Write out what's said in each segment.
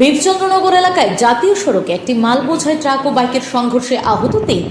বীরচন্দ্রনগর এলাকায় জাতীয় সড়কে একটি মাল বোঝাই ট্রাক ও বাইকের সংঘর্ষে আহত তিন।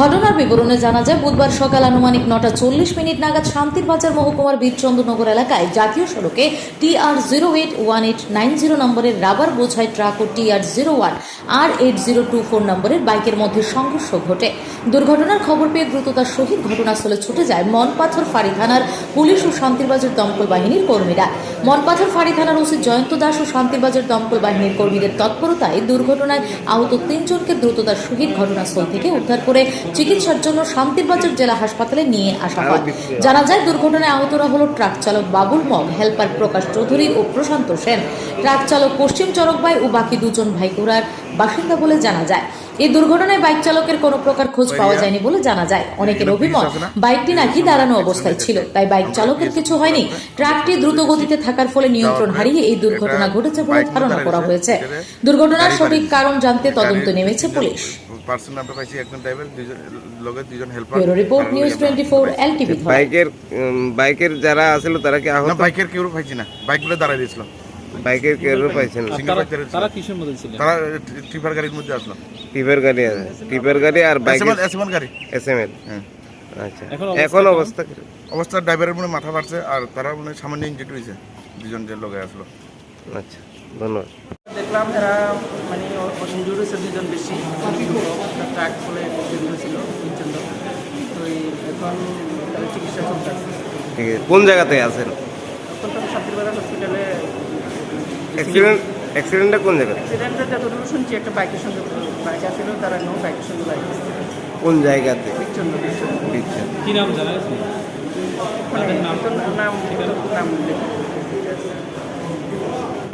ঘটনার বিবরণে জানা যায়, বুধবার সকাল আনুমানিক নটা চল্লিশ মিনিট নাগাদ শান্তির বাজার মহকুমার বীরচন্দ্রনগর এলাকায় জাতীয় সড়কে T R zero eight one eight nine zero নম্বরের রাবার বোঝাই ট্রাক ও T R zero one R eight zero two four নম্বরের বাইকের মধ্যে সংঘর্ষ ঘটে। দুর্ঘটনার খবর পেয়ে দ্রুততার সহিত ঘটনাস্থলে ছুটে যায় মনপাথর ফাঁড়ি থানার পুলিশ ও শান্তিরবাজার দমকল বাহিনীর কর্মীরা। মনপাথর ফাঁড়ি থানার ওসি জয়ন্ত দাস ও শান্তিবাজার দমকল বাহিনীর কর্মীদের তৎপরতায় দুর্ঘটনায় আহত তিনজনকে দ্রুততার সহিত ঘটনাস্থল থেকে উদ্ধার করে চিকিৎসার জন্য শান্তিরবাজার জেলা হাসপাতালে নিয়ে আসা হয়। জানা যায় দুর্ঘটনায় আহতরা হলো ট্রাক চালক বাবুল মগ হেল্পার প্রকাশ চৌধুরী ও প্রশান্ত সেন। ট্রাক চালক পশ্চিম চরকবাই ও বাকি দুজন ভাইগুড়ার বাসিন্দা বলে জানা যায়। এই দুর্ঘটনায় বাইক চালকের কোনো প্রকার খোঁজ পাওয়া যায়নি বলে জানা যায়। অনেকের অভিমত বাইকটি নাকি দাঁড়ানো অবস্থায় ছিল। তাই বাইক চালকের কিছু হয়নি। ট্রাকটি দ্রুত গতিতে থাকার ফলে নিয়ন্ত্রণ হারিয়ে এই দুর্ঘটনা ঘটেছে বলে ধারণা করা হয়েছে। দুর্ঘটনার সঠিক কারণ জানতে তদন্ত নেমেছে পুলিশ। পার্সন আমরা পাইছি একজন ড্রাইভার দুইজন লগে দুইজন helper bureau report news four বাইকের বাইকের যারা আছিল তারা কি আহত? বাইকের কেউ পাইছি না। বাইকগুলো দাঁড়াই দিয়েছিল বাইকের কেউ পাইছেন বাইক তারা কিসের মধ্যে ছিলেন? তারা ট্রিপার গাড়ির মধ্যে আসলো। টিপের গাড়ি আছে টিপের গাড়ি আর বাইকের S M L S M L গাড়ি। এস এম এল হ্যাঁ। আচ্ছা। এখন অবস্থা অবস্থা ড্রাইভারের মনে মাথা ফাটছে আর তারা মনে হয় সামান্য ইঞ্জুরি হয়েছে। দুজন যে লগে আসলো। আচ্ছা ধন্যবাদ। দেখলাম এরা মানে ইঞ্জুরি হয়েছে দুজন বেশি। ট্রাক ফলে ইঞ্জুরি ছিল তিনজন তো এখন চিকিৎসা আছে। কোন জায়গাতে আছেন? এখন তো হসপিটালে অ্যাক্সিডেন্ট অ্যাক্সিডেন্টটা কোন জায়গায়? অ্যাক্সিডেন্টটা যতটুকু শুনছি একটা বাইকের সঙ্গে বাইক আসছিল তারা নো বাইকের সঙ্গে বাইক কোন জায়গাতে? বিচ্ছন্ন বিচ্ছন্ন। কি নাম জানা গেছে? মানে নাম? নাম নাম।